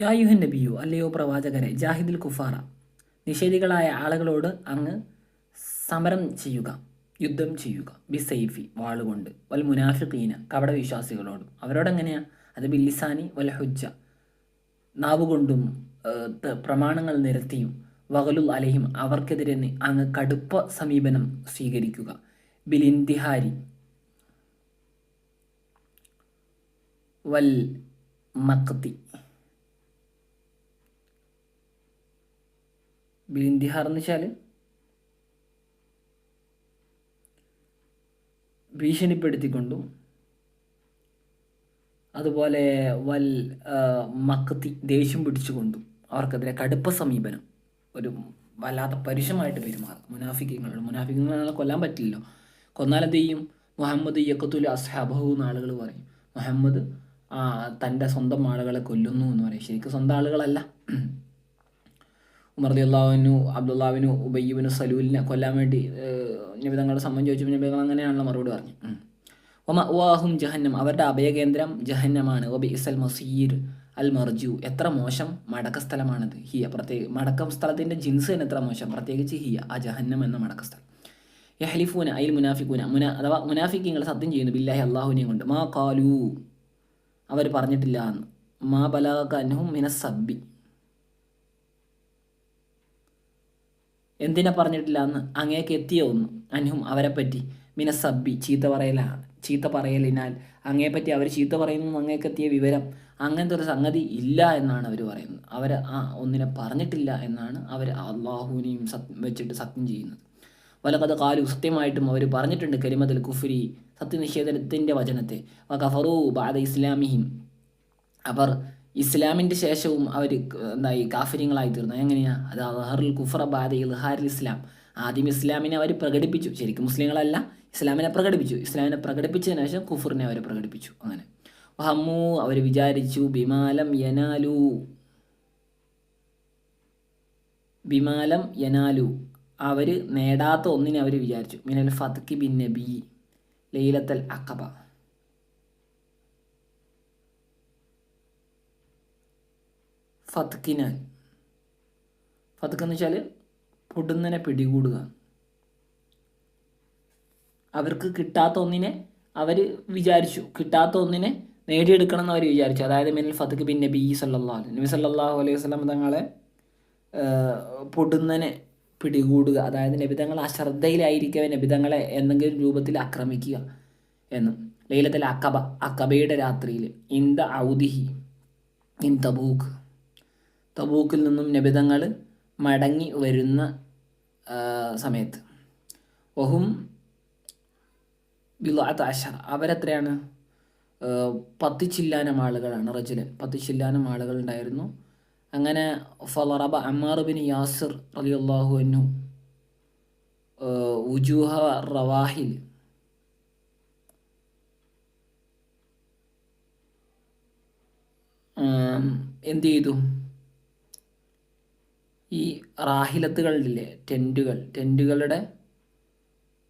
യായുഹൻ നബിയു അല്ലയോ പ്രവാചകരെ ജാഹിദുൽ കുഫാറ നിഷേധികളായ ആളുകളോട് അങ്ങ് സമരം ചെയ്യുക യുദ്ധം ചെയ്യുക ബി സൈഫി വാളുകൊണ്ട് വൽ മുനാഫിഖീന കപട വിശ്വാസികളോടും അവരോടെങ്ങനെയാ? അത് ബില്ലിസാനി വൽ ഹുജ്ജ. നാവുകൊണ്ടും പ്രമാണങ്ങൾ നിരത്തിയും വകലുൽ അലഹിം അവർക്കെതിരെ അങ്ങ് കടുപ്പ സമീപനം സ്വീകരിക്കുക. ബിലിന്തിഹാരി വൽ മക്തി ബിലിന്തിഹാർ എന്ന് വെച്ചാൽ ഭീഷണിപ്പെടുത്തിക്കൊണ്ടും. അതുപോലെ വൽ മക്കത്തി ദേഷ്യം പിടിച്ചുകൊണ്ടും. അവർക്കെതിരെ കടുപ്പ സമീപനം. ഒരു വല്ലാത്ത പരുഷമായിട്ട് പെരുമാറും. മുനാഫിക്കങ്ങൾ മുനാഫിക്കങ്ങളെ കൊല്ലാൻ പറ്റില്ലല്ലോ. കൊന്നാലെന്ത് ചെയ്യും? മുഹമ്മദ് യക്കത്തുൽ അസ്ഹാബഹു എന്ന് ആളുകൾ പറയും. മുഹമ്മദ് തന്റെ സ്വന്തം ആളുകളെ കൊല്ലുന്നു എന്ന് പറയും. ശരിക്കും സ്വന്തം ആളുകളല്ല. ഉമർ അള്ളാഹുവിനു അബ്ദുല്ലാവിനു ഉബയ്യുബിനു സലൂലിനെ കൊല്ലാൻ വേണ്ടി നിബിതങ്ങളുടെ സംബന്ധം ചോദിച്ചപ്പോൾ നിബിതങ്ങൾ അങ്ങനെയാണല്ലോ മറുപടി പറഞ്ഞു. ഒമ വാഹും ജഹന്നം അവരുടെ അഭയകേന്ദ്രം ജഹന്നമാണ്. ഒബി ഇസൽ മസീർ അൽ മർജു. എത്ര മോശം മടക്ക സ്ഥലമാണത്? ഹിയ. പ്രത്യേക മടക്കം സ്ഥലത്തിന്റെ ജിൻസ് തന്നെ എത്ര മോശം? പ്രത്യേകിച്ച് ഹിയ. ആ ജഹന്നം എന്ന മടക്ക സ്ഥലം. യഹ്ലിഫൂന അയിൽ മുനാഫിക്കൂന മുന അഥവാ മുനാഫിക്കിങ്ങൾ സത്യം ചെയ്യുന്നു ബില്ലാഹി അള്ളാഹുവിനെയും കൊണ്ട്. മാ കാലു അവർ പറഞ്ഞിട്ടില്ല എന്ന് മാ ബലാഖ് അന്നഹും മിന സബ്ബി. എന്തിനാ പറഞ്ഞിട്ടില്ല എന്ന് അങ്ങേക്ക് എത്തിയ ഒന്ന്. അൻഹും അവരെ പറ്റി മിന സബ്ബി ചീത്ത പറയലാണ് ചീത്ത പറയലിനാൽ അങ്ങേപ്പറ്റി അവർ ചീത്ത പറയുന്നു അങ്ങേക്ക് എത്തിയ വിവരം അങ്ങനത്തെ ഒരു സംഗതി ഇല്ല എന്നാണ് അവർ പറയുന്നത്. അവർ ആ ഒന്നിനെ പറഞ്ഞിട്ടില്ല എന്നാണ് അവർ അള്ളാഹുവിനെയും സത്യം വെച്ചിട്ട് സത്യം ചെയ്യുന്നത്. വലകഥ കാലു സത്യമായിട്ടും അവർ പറഞ്ഞിട്ടുണ്ട് കരിമതൽ കുഫുരി സത്യനിഷേധത്തിന്റെ വചനത്തെ. വ കഫറു ബാദ ഇസ്ലാമിഹിം. അവർ ഇസ്ലാമിന്റെ ശേഷവും അവർ എന്തായി കാഫര്യങ്ങളായി തീർന്നു. എങ്ങനെയാണ് അത് അഹറുൽ കുഫറ ബാദ ഇൽഹാരിൽ ഇസ്ലാം. ആദ്യം ഇസ്ലാമിനെ അവർ പ്രകടിപ്പിച്ചു. ശരിക്കും മുസ്ലിങ്ങളല്ല ഇസ്ലാമിനെ പ്രകടിപ്പിച്ചു. ഇസ്ലാമിനെ പ്രകടിപ്പിച്ചതിന് ശേഷം കുഫറിനെ അവർ പ്രകടിപ്പിച്ചു. അങ്ങനെ. ഹമ്മു അവർ വിചാരിച്ചു ബിമാലം യനാലു. ബിമാലം യനാലു. അവർ നേടാത്ത ഒന്നിനെ അവർ വിചാരിച്ചു. മിനൽ ഫത്കി ബിൻ നബി ലൈലത്തൽ അക്കബ ഫത്കിനാൽ ഫത്ക്ക് എന്ന് വെച്ചാൽ പൊടുന്നനെ പിടികൂടുക. അവർക്ക് കിട്ടാത്ത ഒന്നിനെ അവർ വിചാരിച്ചു. കിട്ടാത്ത ഒന്നിനെ നേടിയെടുക്കണം എന്ന് അവർ വിചാരിച്ചു. അതായത് മിനൽ ഫത്ക്ക് ബിൻ നബി സല്ലല്ലാഹു നബി സല്ലാഹു അലൈഹി വസല്ലം തങ്ങളെ പൊടുന്നനെ പിടികൂടുക. അതായത് നബിതങ്ങൾ അശ്രദ്ധയിലായിരിക്കവേ നബിതങ്ങളെ എന്തെങ്കിലും രൂപത്തിൽ ആക്രമിക്കുക എന്നും. ലൈലത്തിൽ അക്കബ അക്കബയുടെ രാത്രിയിൽ. ഇന്ത ഔദിഹി ഇൻ തബൂക്ക്. തബൂക്കിൽ നിന്നും നബിതങ്ങൾ മടങ്ങി വരുന്ന സമയത്ത്. ഒഹും ബിലാത്ത് അഷർ അവരെത്രയാണ്? പത്തിച്ചില്ലാനം പത്ത് ചില്ലാനം ആളുകളാണ് റജുലൻ പത്ത് ചില്ലാനം ആളുകൾ ഉണ്ടായിരുന്നു. അങ്ങനെ ഫലറബ അമ്മാർ യാസിർ അലി ആ, ഉജൂഹ റവാഹിൽ എന്ത് ചെയ്തു? ഈ റാഹിലത്തുകളിലെ ടെന്റുകൾ ടെന്റുകളുടെ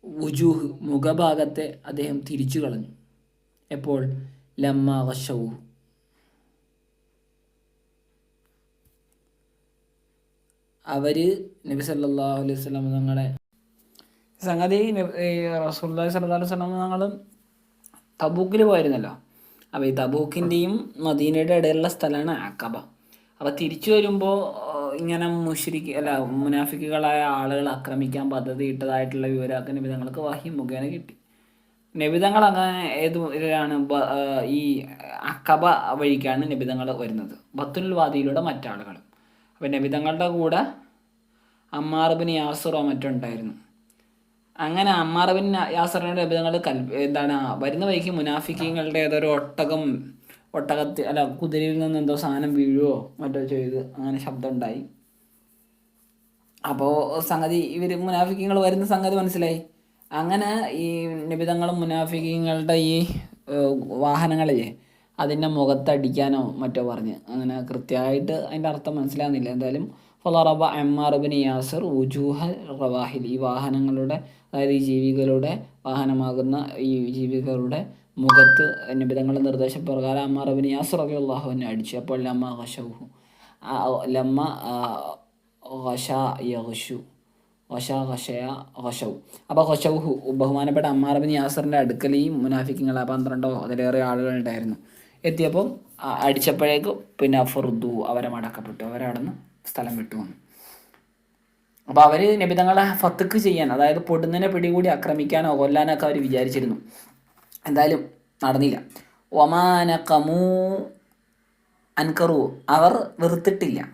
വുജൂഹ് മുഖഭാഗത്തെ അദ്ദേഹം തിരിച്ചു കളഞ്ഞു. എപ്പോൾ? ലമ്മ വശവു. അവർ നബി സല്ലല്ലാഹു അലൈഹി വസല്ലം തങ്ങളെ സംഗതി സ്വല്ലല്ലാഹു അലൈഹി വസല്ലം തങ്ങൾ തബൂക്കിൽ പോയിരുന്നല്ലോ. അപ്പോൾ ഈ തബൂക്കിന്റെയും മദീനയുടെ ഇടയിലുള്ള സ്ഥലമാണ് അക്കബ അപ്പോൾ തിരിച്ചു വരുമ്പോൾ ഇങ്ങനെ മുഷിരിക്ക് അല്ല മുനാഫിക്കുകളായ ആളുകൾ ആക്രമിക്കാൻ പദ്ധതി ഇട്ടതായിട്ടുള്ള വിവരമൊക്കെ നിബിധങ്ങൾക്ക് വാഹി മുഖേന കിട്ടി. നിബിധങ്ങൾ അങ്ങനെ ഏത് ഇതിലാണ് ഈ അക്കബ വഴിക്കാണ് നിബിധങ്ങൾ വരുന്നത്. ബത്തുൽ വാദിയിലൂടെ മറ്റാളുകൾ. അപ്പോൾ നബിതങ്ങളുടെ കൂടെ അമ്മാറബിന് യാസറോ മറ്റുണ്ടായിരുന്നു. അങ്ങനെ അമ്മാറബിൻ യാസറിന്റെ നിബിധങ്ങൾ കൽ എന്താണ് വരുന്ന വഴിക്ക് മുനാഫിക്കങ്ങളുടെ ഏതൊരു ഒട്ടകം ഒട്ടകത്തിൽ അല്ല കുതിരയിൽ നിന്ന് എന്തോ സാധനം വീഴുവോ മറ്റോ ചെയ്ത് അങ്ങനെ ശബ്ദം ഉണ്ടായി അപ്പോൾ സംഗതി ഇവർ മുനാഫിക്കങ്ങൾ വരുന്ന സംഗതി മനസ്സിലായി. അങ്ങനെ ഈ നിബിതങ്ങളും മുനാഫിക്കങ്ങളുടെ ഈ വാഹനങ്ങളില്ലേ അതിന്റെ മുഖത്തടിക്കാനോ മറ്റോ പറഞ്ഞ്. അങ്ങനെ കൃത്യമായിട്ട് അതിന്റെ അർത്ഥം മനസ്സിലാകുന്നില്ല. എന്തായാലും ഫലറബ അമ്മാറബിൻ യാസർ ഉജൂഹ റവാഹിൽ ഈ വാഹനങ്ങളുടെ അതായത് ഈ ജീവികളുടെ വാഹനമാകുന്ന ഈ ജീവികളുടെ മുഖത്ത് നിബിതങ്ങളുടെ നിർദ്ദേശപ്രകാരം അമ്മ റബിന് അലി അള്ളാഹുവിനെ അടിച്ചു. അപ്പോൾ ലമ്മ ഹഷു ലമ്മ ഹഷ യഹുഷു ഹഷ ഹഷയ ഹഷവ് അപ്പോൾ ബഹുമാനപ്പെട്ട അമ്മാറബിൻ യാസറിന്റെ അടുക്കൽ ഈ മുനാഫിക്കങ്ങൾ പന്ത്രണ്ടോ അതിലേറെ ആളുകൾ ഉണ്ടായിരുന്നു എത്തിയപ്പോൾ അടിച്ചപ്പോഴേക്കും പിന്നെ ഫുർദു അവരെ മടക്കപ്പെട്ടു. അവരവിടെ നിന്ന് സ്ഥലം വിട്ടു വന്നു. അപ്പോൾ അവർ നബിതങ്ങളെ ഫത്തുക്ക് ചെയ്യാൻ അതായത് പൊടുന്നതിനെ പിടികൂടി ആക്രമിക്കാനോ കൊല്ലാനോ ഒക്കെ അവർ വിചാരിച്ചിരുന്നു. എന്തായാലും നടന്നില്ല. ഒമാന കമൂ അൻകറു. അവർ വെറുത്തിട്ടില്ല.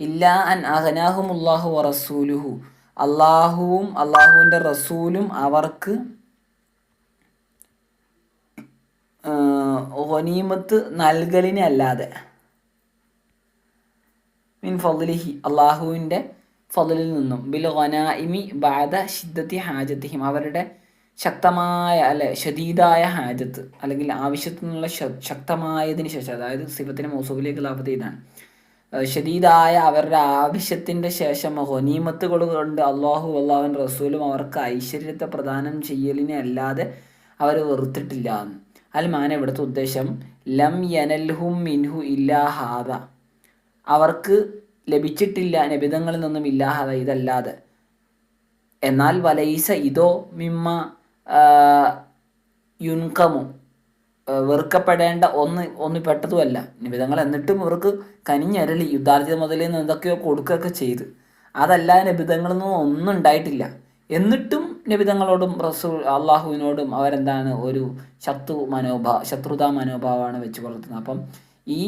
ഇല്ല അൻ അഹനാഹും അള്ളാഹു റസൂലുഹു അള്ളാഹുവും അള്ളാഹുവിന്റെ റസൂലും അവർക്ക് ഒനീമത്ത് നൽകലിനെ അല്ലാതെ. മിൻ ഫലിഹി അള്ളാഹുവിന്റെ ഫതിലിൽ നിന്നും. ബിൽ ഖനാഇമി ബാധ ഷിദ്ദത്തി ഹാജത്തിഹിം. അവരുടെ ശക്തമായ അല്ലെ ഷദീദായ ഹാജത്ത് അല്ലെങ്കിൽ ശ- ശക്തമായതിന് ശേഷം അതായത് സിഫത്തിന് മൗസൂബിലേക്ക് ലാഭത്തെ ഇതാണ് ഷദീദായ അവരുടെ ആവശ്യത്തിന്റെ ശേഷം ഹൊനീമത്തുകൾ കൊണ്ട് അള്ളാഹു അള്ളാഹുൻ റസൂലും അവർക്ക് ഐശ്വര്യത്തെ പ്രദാനം ചെയ്യലിനെ അല്ലാതെ അവർ വെറുത്തിട്ടില്ല. എന്ന് അൽ മാന ഇവിടുത്തെ ഉദ്ദേശം ലം യനൽഹും മിൻഹു ഇല്ലാഹാദ അവർക്ക് ലഭിച്ചിട്ടില്ല നബിതങ്ങളിൽ നിന്നും ഇല്ലാഹാദ ഇതല്ലാതെ. എന്നാൽ വലൈസ ഇതോ മിമ്മ യുൻകമു വെറുക്കപ്പെടേണ്ട ഒന്ന് ഒന്ന് പെട്ടതുമല്ല. നിബിതങ്ങൾ എന്നിട്ടും ഇവർക്ക് കനിഞ്ഞരളി യുദ്ധാർജിത മുതലിൽ നിന്ന് എന്തൊക്കെയോ കൊടുക്കുകയൊക്കെ ചെയ്ത്. അതല്ല നബിതങ്ങളിൽ നിന്നും ഒന്നും ഉണ്ടായിട്ടില്ല. എന്നിട്ടും നബിതങ്ങളോടും റസൂൾ അള്ളാഹുവിനോടും അവരെന്താണ് ഒരു ശത്രു മനോഭാവ ശത്രുതാ മനോഭാവമാണ് വെച്ച് പുലർത്തുന്നത്. അപ്പം ഈ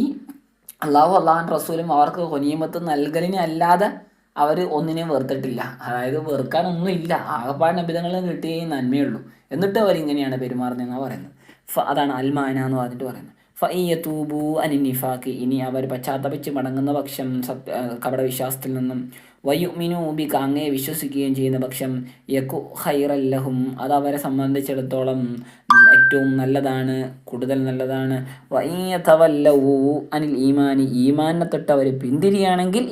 അള്ളാഹു അള്ളാഹാൻ റസൂലും അവർക്ക് ഹൊനീമത്ത് നൽകലിനെ അല്ലാതെ അവർ ഒന്നിനെയും വെറുത്തിട്ടില്ല. അതായത് വെറുക്കാനൊന്നും ഇല്ല. ആകപ്പാട് നബിതങ്ങളിൽ കിട്ടിയേ നന്മയുള്ളൂ. എന്നിട്ട് അവർ ഇങ്ങനെയാണ് പെരുമാറുന്നതെന്നാണ് പറയുന്നത്. ഫ അതാണ് അൽമാന എന്ന് പറഞ്ഞിട്ട് പറയുന്നത്. ഫയ്യത്തൂബു അനിഫാക്ക് ഇനി അവർ പശ്ചാത്തപിച്ച് മടങ്ങുന്ന പക്ഷം സത്യ കപട വിശ്വാസത്തിൽ നിന്നും വയുമിനു ബിക അങ്ങേ വിശ്വസിക്കുകയും ചെയ്യുന്ന പക്ഷം യക്കു ഹൈറല്ലഹും അത് അവരെ സംബന്ധിച്ചിടത്തോളം ഏറ്റവും നല്ലതാണ് കൂടുതൽ നല്ലതാണ്. വയ്യതവല്ലവു അനിൽ ഈമാനി ഈമാനെ തൊട്ട് അവർ പിന്തിരിയാണെങ്കിൽ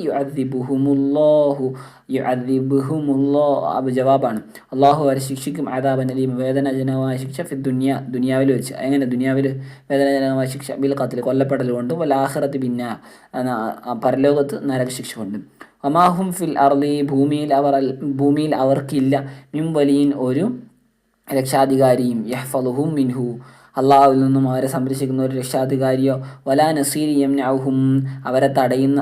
ജവാബാണ്. അള്ളാഹു അവരെ ശിക്ഷിക്കും. ആദാബൻ അലീം വേദനാജനകമായ ശിക്ഷ ഫി ദുനിയ ദുനിയാവിൽ വെച്ച്. എങ്ങനെ? ദുനിയാവിൽ വേദനാജനകമായ ശിക്ഷ ബിൽ കത്തിൽ കൊല്ലപ്പെടൽ വല്ല ആഹ്റത്ത് പിന്നെ പരലോകത്ത് നരക ശിക്ഷ കൊണ്ട്. അമാഹും ഫിൽ അർലി ഭൂമിയിൽ അവർ ഭൂമിയിൽ അവർക്കില്ല. മിം വലിയൻ ഒരു രക്ഷാധികാരിയും യഹ്ഫലുഹും മിൻഹു. അള്ളാഹുവിൽ നിന്നും അവരെ സംരക്ഷിക്കുന്ന ഒരു രക്ഷാധികാരിയോ വലാ നസീരിയം യംനഅഹും അവരെ തടയുന്ന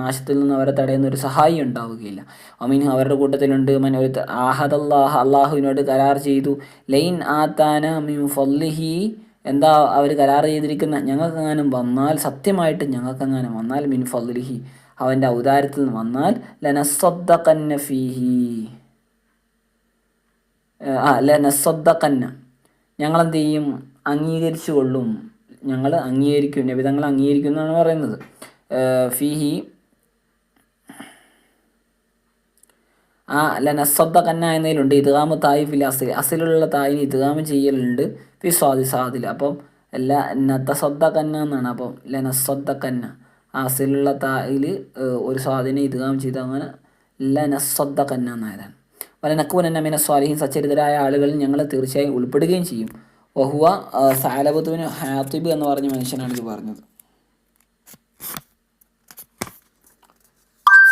നാശത്തിൽ നിന്ന് അവരെ തടയുന്ന ഒരു സഹായി ഉണ്ടാവുകയില്ല. അമീൻ അവരുടെ കൂട്ടത്തിലുണ്ട്. മൻ ഒരു ആഹദല്ലാഹ് അള്ളാഹുവിനോട് കരാർ ചെയ്തു. ലൈൻ ആത്താന മിൻ ഫല്ലിഹി എന്താ അവർ കരാർ ചെയ്തിരിക്കുന്ന ഞങ്ങൾക്കെങ്ങാനും വന്നാൽ സത്യമായിട്ട് ഞങ്ങൾക്കെങ്ങാനും വന്നാൽ മിൻ ഫല്ലിഹി അവന്റെ ഔദാര്യത്തിൽ നിന്ന് വന്നാൽ ലനസ്വദ്ദക്കന്ന ഫീഹി. ആ ലനസ്വദ്ദക്കന്ന ഞങ്ങളെന്ത് ചെയ്യും? അംഗീകരിച്ചു കൊള്ളും ഞങ്ങൾ അംഗീകരിക്കും നബിതങ്ങൾ അംഗീകരിക്കും എന്നാണ് പറയുന്നത്. ഫീഹി. ആ ലനസ്വദ്ദഖന്ന എന്നതിലുണ്ട്. ഇതുഗാമ് തായി ഫിൽ അസിൽ. അസിലുള്ള തായിന് ഇതുഗാമ് ചെയ്യലുണ്ട്. ഫി സ്വാദി സാദിൽ. അപ്പം എല്ലാ നത്തസ്വദ്ദഖന്ന എന്നാണ്. അപ്പം ലനസ്വദ്ദഖന്ന. ആ അസിലുള്ള തായിൽ ഒരു സ്വാധീനം ഇതുകാം ചെയ്ത് അങ്ങനെ ലനസ്വദ്ദഖന്ന കന്നായതാണ് വലനക്കൂനന്ന മിന സ്വാലിഹിൻ സച്ചരിതരായ ആളുകളിൽ ഞങ്ങൾ തീർച്ചയായും ഉൾപ്പെടുകയും ചെയ്യും. വഹുവ സാലബത്തുവിന് ഹാത്തിബ് എന്ന് പറഞ്ഞ മനുഷ്യനാണ് ഇത് പറഞ്ഞത്.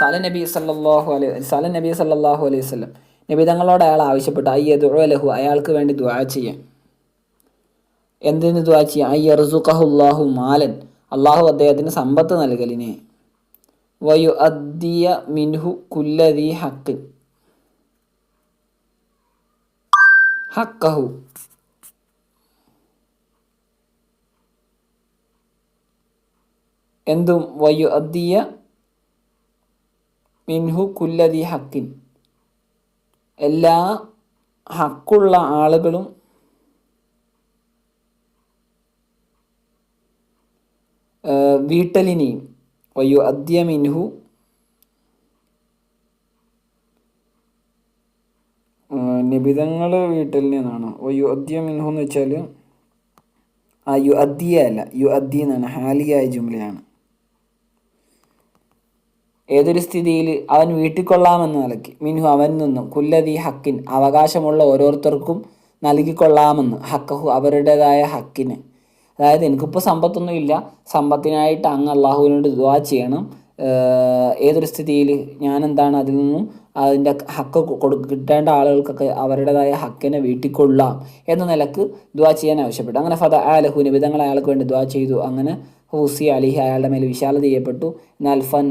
സല നബി സല്ലാഹു അലൈഹി സല നബി സല്ലാഹു അലൈഹി വസല്ലം. നബി തങ്ങളോട് അയാൾ ആവശ്യപ്പെട്ടു അയ്യ ദുഴലഹു അയാൾക്ക് വേണ്ടി ദ്വാ ചെയ്യാൻ. എന്തിന് ദ്വാ ചെയ്യാൻ? അയ്യ മാലൻ. അള്ളാഹു അദ്ദേഹത്തിന് സമ്പത്ത് നൽകലിനെ. വയു അദ്ദിയ മിൻഹു കുല്ലതി ഹക്ക്. ഹക്കഹു. എന്തും വയു അദ്ദിയ മിൻഹു കുല്ലതി ഹക്കിൻ. എല്ലാ ഹക്കുള്ള ആളുകളും വീട്ടലിനെയും വയ്യു അദ്യമിൻഹു. നിബിതങ്ങൾ വീട്ടലിനെന്നാണ് വയ്യു അദ്യമിൻഹു എന്ന് വെച്ചാൽ ആ യു അദ്യ അല്ല യു അദ്യ എന്നാണ് ഹാലിയായ ജുംലയാണ്. ഏതൊരു സ്ഥിതിയിൽ അവൻ വീട്ടിക്കൊള്ളാമെന്ന് നിലയ്ക്ക് മിൻഹു അവൻ നിന്നും കുല്ലതി ഹക്കിൻ അവകാശമുള്ള ഓരോരുത്തർക്കും നൽകിക്കൊള്ളാമെന്ന് ഹക്കഹു അവരുടേതായ ഹക്കിന്. അതായത് എനിക്കിപ്പോൾ സമ്പത്തൊന്നും ഇല്ല. സമ്പത്തിനായിട്ട് അങ്ങ് അള്ളാഹുവിനോട് ദുവാ ചെയ്യണം. ഏതൊരു സ്ഥിതിയിൽ ഞാൻ എന്താണ് അതിൽ നിന്നും അതിന്റെ ഹക്ക് കൊടു കിട്ടേണ്ട ആളുകൾക്കൊക്കെ അവരുടേതായ ഹക്കിനെ വീട്ടിക്കൊള്ളാം എന്ന നിലയ്ക്ക് ദ്വാ ചെയ്യാൻ ആവശ്യപ്പെട്ടു. അങ്ങനെ ഫത ആലഹു നിബിതങ്ങൾ അയാൾക്ക് വേണ്ടി ദ്വാ ചെയ്തു. അങ്ങനെ ഹൂസി അലിഹി അയാളുടെ മേൽ വിശാലത ചെയ്യപ്പെട്ടു. എന്നാൽ ഫൻ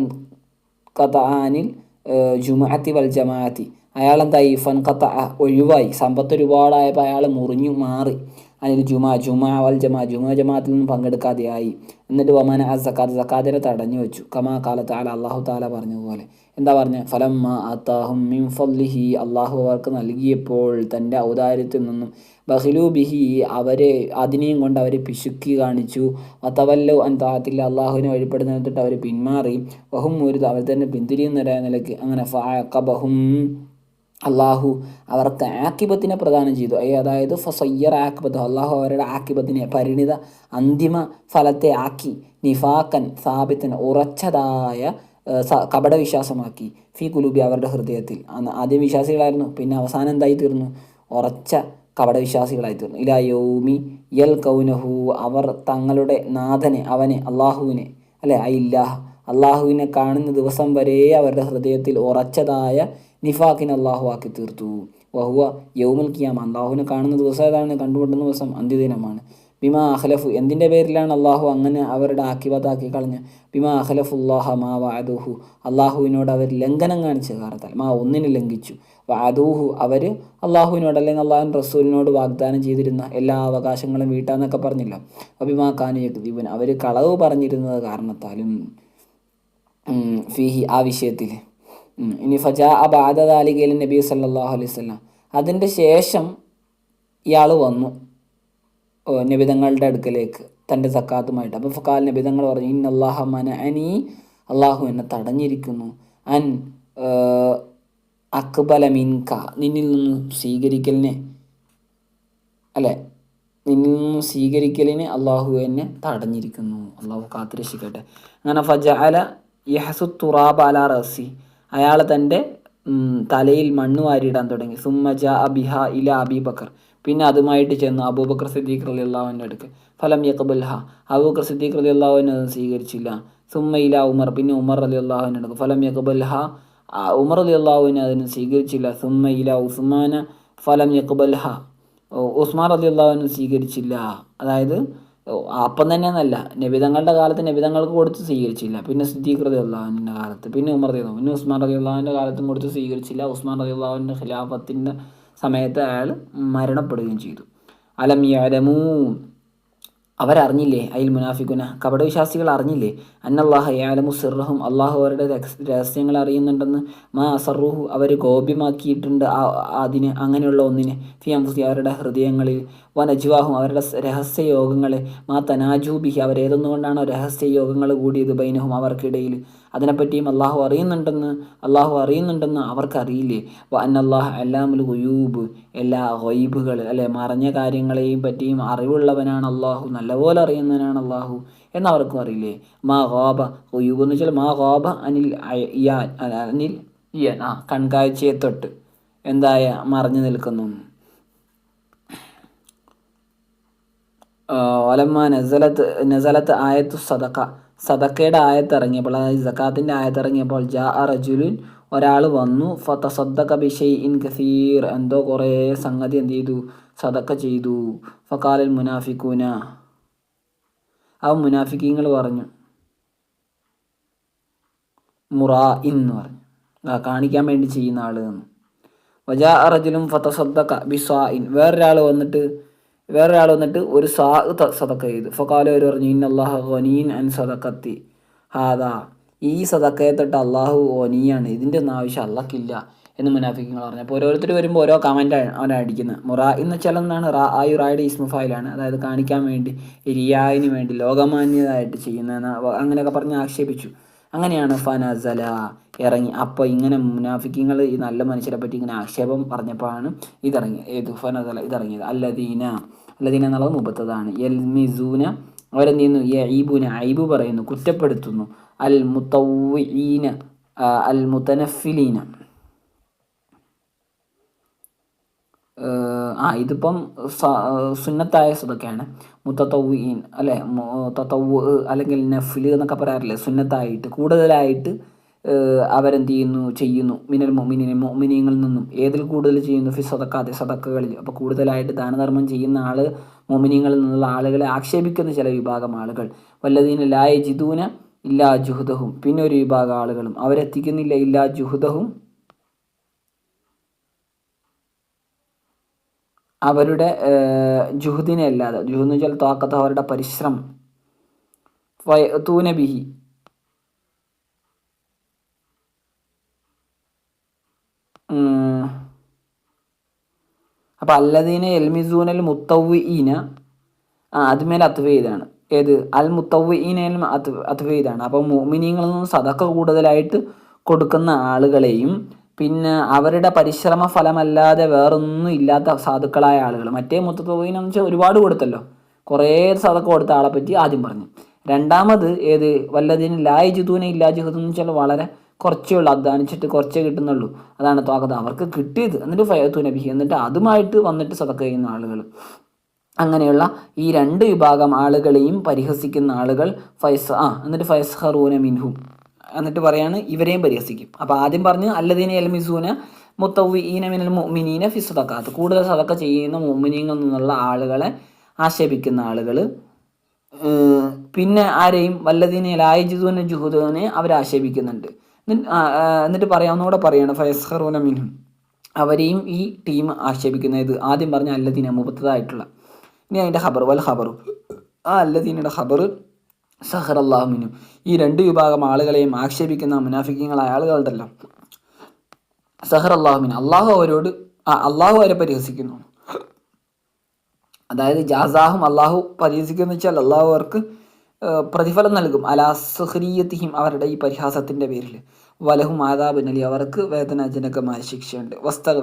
കഥാനിൽ ജുമാഅത്തി വൽ ജമാഅത്തി. അയാളെന്തായി ഫൻ കത്ത ഒഴിവായി. സമ്പത്ത് ഒരുപാടായപ്പോൾ അയാൾ മുറിഞ്ഞു മാറി. അതിൽ ജുമാ ജുമാ വൽ ജമാ ജുമാ ജമാഅത്തിൽ നിന്നും പങ്കെടുക്കാതെയായി. എന്നിട്ട് വമാന ആ സക്കാത്ത് സക്കാത്തിനെ തടഞ്ഞു വെച്ചു. കമാ കാലത്ത് ആല അള്ളാഹു താല പറഞ്ഞതുപോലെ. എന്താ പറഞ്ഞ? ഫലം അത്താഹും മിൻ അള്ളാഹു അവർക്ക് നൽകിയപ്പോൾ തന്റെ ഔദാര്യത്തിൽ നിന്നും ബഹിലു ബിഹി അവരെ അതിനെയും കൊണ്ട് അവരെ പിശുക്കി കാണിച്ചു. അത്തവല്ലു അൻ താത്തില്ല അള്ളാഹുവിനെ വഴിപ്പെടുന്നിട്ട് അവർ പിന്മാറി. ബഹും ഒരു അവർ തന്നെ പിന്തിരിയുന്ന നിലയ്ക്ക്. അങ്ങനെ ഫാക്കബഹും അള്ളാഹു അവർക്ക് ആക്കിബത്തിനെ പ്രദാനം ചെയ്തു. അതായത് ഫസയ്യർ ആക്കിബത്ത്. അള്ളാഹു അവരുടെ ആക്കിബത്തിനെ പരിണിത അന്തിമ ഫലത്തെ ആക്കി നിഫാക്കൻ സാബിത്തൻ ഉറച്ചതായ കപടവിശ്വാസമാക്കി ഫി കുലൂബി അവരുടെ ഹൃദയത്തിൽ. ആദ്യം വിശ്വാസികളായിരുന്നു. പിന്നെ അവസാനം എന്തായി തീർന്നു ഉറച്ച കപടവിശ്വാസികളായി തീർന്നു ഇലാ യൗമി യൽ കൗനഹു. അവർ തങ്ങളുടെ നാഥനെ അവനെ അള്ളാഹുവിനെ അല്ലെ ഐ ഇല്ലാഹ് അള്ളാഹുവിനെ കാണുന്ന ദിവസം വരെ അവരുടെ ഹൃദയത്തിൽ ഉറച്ചതായ നിഫാഖിനെ അള്ളാഹു ആക്കി തീർത്തു. വഹുവ യൗമുൽ കിയാമ അള്ളാഹുവിനെ കാണുന്ന ദിവസം ഏതാണ്? കണ്ടുമുട്ടുന്ന ദിവസം അന്ത്യദിനമാണ്. ബിമാ അഖലഫു. എന്തിന്റെ പേരിലാണ് അള്ളാഹു അങ്ങനെ അവരുടെ ആക്കിബത്താക്കി കളഞ്ഞ്? ബിമാ അഖലഫുല്ലാഹ മാ വാദുഹു അള്ളാഹുവിനോട് അവർ ലംഘനം കാണിച്ച കാരണത്താൽ. മാ ഒന്നിനെ ലംഘിച്ചു. വാദൂഹു അവർ അള്ളാഹുവിനോട് അല്ലെങ്കിൽ അള്ളാഹുൻ റസൂലിനോട് വാഗ്ദാനം ചെയ്തിരുന്ന എല്ലാ അവകാശങ്ങളും വീട്ടാന്നൊക്കെ പറഞ്ഞില്ല. അഭിമാ കാനു യക്ദീബൻ അവർ കളവ് പറഞ്ഞിരുന്നത് കാരണത്താലും ഫിഹി ആ വിഷയത്തിൽ. ഇനി ഫജ അബാദാലികയിൽ നബി സല്ലാഹു അലൈഹി അതിന്റെ ശേഷം ഇയാൾ വന്നു നബിതങ്ങളുടെ അടുക്കലേക്ക് തന്റെ സക്കാത്തുമായിട്ട്. അപ്പോൾ ഫക്കാൽ നബിതങ്ങൾ പറഞ്ഞു ഇന്ന അള്ളാഹ മന അനി അള്ളാഹു എന്നെ തടഞ്ഞിരിക്കുന്നു. അൻ അക്ബല മിൻക നിന്നിൽ നിന്നും സ്വീകരിക്കലിനെ അല്ലേ നിന്നിൽ നിന്നും സ്വീകരിക്കലിന് അള്ളാഹു എന്നെ തടഞ്ഞിരിക്കുന്നു. അള്ളാഹു കാത്തുരക്ഷിക്കട്ടെ. അങ്ങനെ ഫജ അല യഹസു തുറാബ് അല റസി. അയാൾ തന്റെ തലയിൽ മണ്ണ് വാരിയിടാൻ തുടങ്ങി. സുമ്മജ അബിഹ ഇല അബീബക്കർ പിന്നെ അതുമായിട്ട് ചെന്നു അബൂബക്കർ സിദ്ദീഖ് റലി അള്ളാഹുവിന്റെ അടുക്ക്. ഫലം യക്കബുൽഹ അബൂബക്കർ സിദ്ദീഖ് റലി അള്ളാഹുവിനെ അത് സ്വീകരിച്ചില്ല. സുമ്മ ഇല ഉമർ. പിന്നെ ഉമർ അലി അള്ളാഹുവിന്റെ അടുക്ക്. ഫലം യക്കബുൽഹ ഉമർ അലി അള്ളാഹുവിനെ അതിന് സ്വീകരിച്ചില്ല. സുമ്മ ഇല ഉസ്മാന. ഫലം യക്കബുൽഹ ഉസ്മാൻ അലി അള്ളാഹുവിനെ സ്വീകരിച്ചില്ല. അതായത് അപ്പം തന്നെ എന്നല്ല നബിതങ്ങളുടെ കാലത്ത് നബിതങ്ങൾക്ക് കൊടുത്ത് സ്വീകരിച്ചില്ല. പിന്നെ സിദ്ദീഖ് റതി അള്ളാഹുവിന്റെ കാലത്ത്. പിന്നെ ഉമർ റതി പിന്നെ ഉസ്മാൻ റതി അള്ളാഹുവിന്റെ കാലത്തും കൊടുത്ത് സ്വീകരിച്ചില്ല. ഉസ്മാൻ റതി അള്ളാഹുവിന്റെ ഖിലാഫത്തിന്റെ സമയത്ത് അയാൾ മരണപ്പെടുകയും ചെയ്തു. അലം യലമൂ അവരറിഞ്ഞില്ലേ? അയിൽ മുനാഫിക്കുന കപടവിശ്വാസികൾ അറിഞ്ഞില്ലേ? അന്നല്ലാഹ യാലമു സിറഹും അള്ളാഹു അവരുടെ രഹസ്യങ്ങൾ അറിയുന്നുണ്ടെന്ന്. മാ അസറുഹു അവർ ഗോപ്യമാക്കിയിട്ടുണ്ട് ആ അതിന് അങ്ങനെയുള്ള ഒന്നിനെ. ഫി അംഫുസി അവരുടെ ഹൃദയങ്ങളിൽ. വനജ്വാഹും അവരുടെ രഹസ്യ യോഗങ്ങളെ മാ തനാജൂബിഹി അവരേതൊന്നുകൊണ്ടാണോ രഹസ്യ യോഗങ്ങൾ കൂടിയത്? ബൈനഹും അവർക്കിടയിൽ. അതിനെപ്പറ്റിയും അള്ളാഹു അറിയുന്നുണ്ടെന്ന് അള്ളാഹു അറിയുന്നുണ്ടെന്ന് അവർക്കറിയില്ലേ? വ അന്നല്ലാഹ് അല്ലാമുൽ ഗുയൂബ്. എല്ലാ ഹൊയ്ബുകൾ അല്ലെ? മറഞ്ഞ കാര്യങ്ങളെയും പറ്റിയും അറിവുള്ളവനാണ് അള്ളാഹു നല്ലപോലെ അറിയുന്നവനാണ് അള്ളാഹു എന്നവർക്കും അറിയില്ലേ? മാ ഗോബ ഗുയൂബ് എന്ന് വെച്ചാൽ മാ ഗോബ അനിൽ അനിൽ ആ കൺകാഴ്ചയെ തൊട്ട് എന്തായ മറഞ്ഞു നിൽക്കുന്നു. ഒലമ്മ നസലത്ത് നസലത്ത് ആയത്തു സദക്ക സദക്കയുടെ ആയത്തിറങ്ങിയപ്പോൾ അതായത് സക്കാത്തിന്റെ ആയത്തിറങ്ങിയപ്പോൾ ജാ റജുലുൻ ഒരാൾ വന്നു. ഫതസദ്ദക ബിഷൈ ഇൻ കസീർ. എന്തോ കുറേ സംഗതി എന്ത് ചെയ്തു? സദക്ക ചെയ്തു. ഫക്കാലിൽ മുനാഫിക്കൂന. ആ മുനാഫിക്കീങ്ങൾ പറഞ്ഞു. മുറാ എന്ന് പറഞ്ഞു. കാണിക്കാൻ വേണ്ടി ചെയ്യുന്ന ആൾ എന്ന്. വജാ അറജിലും ഫതസദ്ദഖ ബിസ്വാ ഇൻ വേറൊരാൾ വന്നിട്ട് വേറൊരാൾ വന്നിട്ട് ഒരു സാ സതക്ക ചെയ്തു. ഫക്കാല ഒരു പറഞ്ഞു ഇൻ അള്ളാഹു ഒനീൻ അൻ സതക്കത്തി ഹാദാ ഈ സതക്കയെ തൊട്ട് അള്ളാഹു ഒനിയാണ് ഇതിന്റെ ഒന്നും ആവശ്യം അള്ളക്കില്ല എന്ന് മുനാഫിക്കങ്ങൾ പറഞ്ഞു. അപ്പോൾ ഓരോരുത്തർ വരുമ്പോൾ ഓരോ കമന്റാണ് അവനെ അടിക്കുന്നത് മുറ എന്ന് എന്താണ് റാ ആയു റായുടെ ഇസ്മുഫായിലാണ് അതായത് കാണിക്കാൻ വേണ്ടി റിയായിന് വേണ്ടി ലോകമാന്യതായിട്ട് ചെയ്യുന്ന അങ്ങനെയൊക്കെ പറഞ്ഞ് ആക്ഷേപിച്ചു. അങ്ങനെയാണ് ഫനസല ഇറങ്ങി. അപ്പോൾ ഇങ്ങനെ മുനാഫിക്കങ്ങൾ ഈ നല്ല മനുഷ്യരെ പറ്റി ഇങ്ങനെ ആക്ഷേപം പറഞ്ഞപ്പോഴാണ് ഇതിറങ്ങി ഏത് ഫനസല ഇതിറങ്ങിയത്. അല്ലദീന അല്ലദീന എന്നുള്ളത് മുപ്പത്തതാണ് എൽമിസൂന അവരെന്ത് ചെയ്യുന്നു യഈബുന ഐബു പറയുന്നു. കുറ്റപ്പെടുത്തുന്നു. അൽ മുത്തവീന അൽ മുത്തനഫിലീന ആ ഇതിപ്പം സുന്നത്തായ സദക്കയാണ് മുത്തത്തൗീൻ അല്ലെ? തത്തവ് അല്ലെങ്കിൽ നഫിൽ എന്നൊക്കെ പറയാറില്ലേ? സുന്നത്തായിട്ട് കൂടുതലായിട്ട് അവരെന്ത് ചെയ്യുന്നു ചെയ്യുന്നു? മിനൽ മൊമിനിനെ മൊമിനിയങ്ങളിൽ നിന്നും ഏതിൽ കൂടുതൽ ചെയ്യുന്നു? ഫി സദക്കാതെ സദക്കകളിൽ അപ്പോൾ കൂടുതലായിട്ട് ദാനധർമ്മം ചെയ്യുന്ന ആൾ മൊമിനിയങ്ങളിൽ നിന്നുള്ള ആളുകളെ ആക്ഷേപിക്കുന്ന ചില വിഭാഗം ആളുകൾ. വല്ലതീന ലായ ജിദൂന ഇല്ലാ ജുഹുദഹും. പിന്നെ ഒരു വിഭാഗം ആളുകളും. അവരെത്തിക്കുന്നില്ല ഇല്ലാ ജുഹുദഹും. അവരുടെ ജുഹുദിനെ അല്ലാതെ. ജുഹുന്ന് വെച്ചാൽ താക്കത്ത് അവരുടെ പരിശ്രമം തൂനബിഹി അപ്പം അൽ എൽമിസൂനൽ ഈന ആ അതുമേൽ അത്വീതാണ് ഏത്? അൽ മുത്തവ്വീനയിലും അത് അത്വയിതാണ് അപ്പം മോമിനിയങ്ങളിൽ നിന്നും സതക്ക കൂടുതലായിട്ട് കൊടുക്കുന്ന ആളുകളെയും പിന്നെ അവരുടെ പരിശ്രമ ഫലമല്ലാതെ വേറൊന്നും ഇല്ലാത്ത സാധുക്കളായ ആളുകൾ മറ്റേ മുത്തവ്വീനെന്ന് വെച്ചാൽ ഒരുപാട് കൊടുത്തല്ലോ. കുറേ സതക്ക കൊടുത്ത ആളെ പറ്റി ആദ്യം പറഞ്ഞു. രണ്ടാമത് ഏത്? വല്ലതിന് ലായ് ജിതൂനെ ഇല്ലാ ജിഹുദ് എന്ന് വെച്ചാൽ വളരെ കുറച്ചേ ഉള്ളൂ അധ്വാനിച്ചിട്ട് കുറച്ചേ കിട്ടുന്നുള്ളൂ. അതാണ് തോക്കത്ത് അവർക്ക് കിട്ടിയത് എന്നിട്ട് ഫയത്തു നബി എന്നിട്ട് അതുമായിട്ട് വന്നിട്ട് സതക്ക ചെയ്യുന്ന ആളുകൾ. അങ്ങനെയുള്ള ഈ രണ്ട് വിഭാഗം ആളുകളെയും പരിഹസിക്കുന്ന ആളുകൾ ഫൈസ് ആ എന്നിട്ട് ഫൈസ് ഹറൂന മിൻഹും. എന്നിട്ട് പറയാണ് ഇവരെയും പരിഹസിക്കും. അപ്പോൾ ആദ്യം പറഞ്ഞ് അല്ലദീന എൽമിസൂന മുത്തവീന മിനൽ മുഅ്മിനീന ഫി സദക്കാത്ത് കൂടുതൽ സദക്ക ചെയ്യുന്ന മുഅ്മിനീങ്ങളിൽ നിന്നുള്ള ആളുകളെ ആക്ഷേപിക്കുന്ന ആളുകൾ. പിന്നെ ആരെയും വല്ലതിനെ ലായജിദൂന ജുഹുദനെ അവർ ആക്ഷേപിക്കുന്നുണ്ട് എന്നിട്ട് പറയാവുന്നൂടെ പറയാണ് ഫയസ്ഹറൂന മിൻഹും. അവരെയും ഈ ടീം ആക്ഷേപിക്കുന്ന ഇത് ആദ്യം പറഞ്ഞ അല്ലദീന മുപ്പത്തതായിട്ടുള്ള ഇനി അതിന്റെ ഖബർ വൽ ഖബറു. ആ അല്ലദീനയുടെ ഖബർ സഹർ അള്ളാഹുമിനും ഈ രണ്ട് വിഭാഗം ആളുകളെയും ആക്ഷേപിക്കുന്ന മുനാഫിക്കങ്ങളായ ആളുകളുണ്ടല്ലോ. സഹർ അള്ളാഹുമിൻ അള്ളാഹു അവരോട് അള്ളാഹു അവരെ പരിഹസിക്കുന്നു. അതായത് ജാസാഹും അള്ളാഹു പരിഹസിക്കുന്നു വെച്ചാൽ അള്ളാഹു അവർക്ക് പ്രതിഫലം നൽകും. അലാ അലാസുഹരീയത്തിഹിം അവരുടെ ഈ പരിഹാസത്തിന്റെ പേരിൽ വലഹും ആദാബ് നലി അവർക്ക് വേദനാജനകമായ ശിക്ഷയുണ്ട്. വസ്തക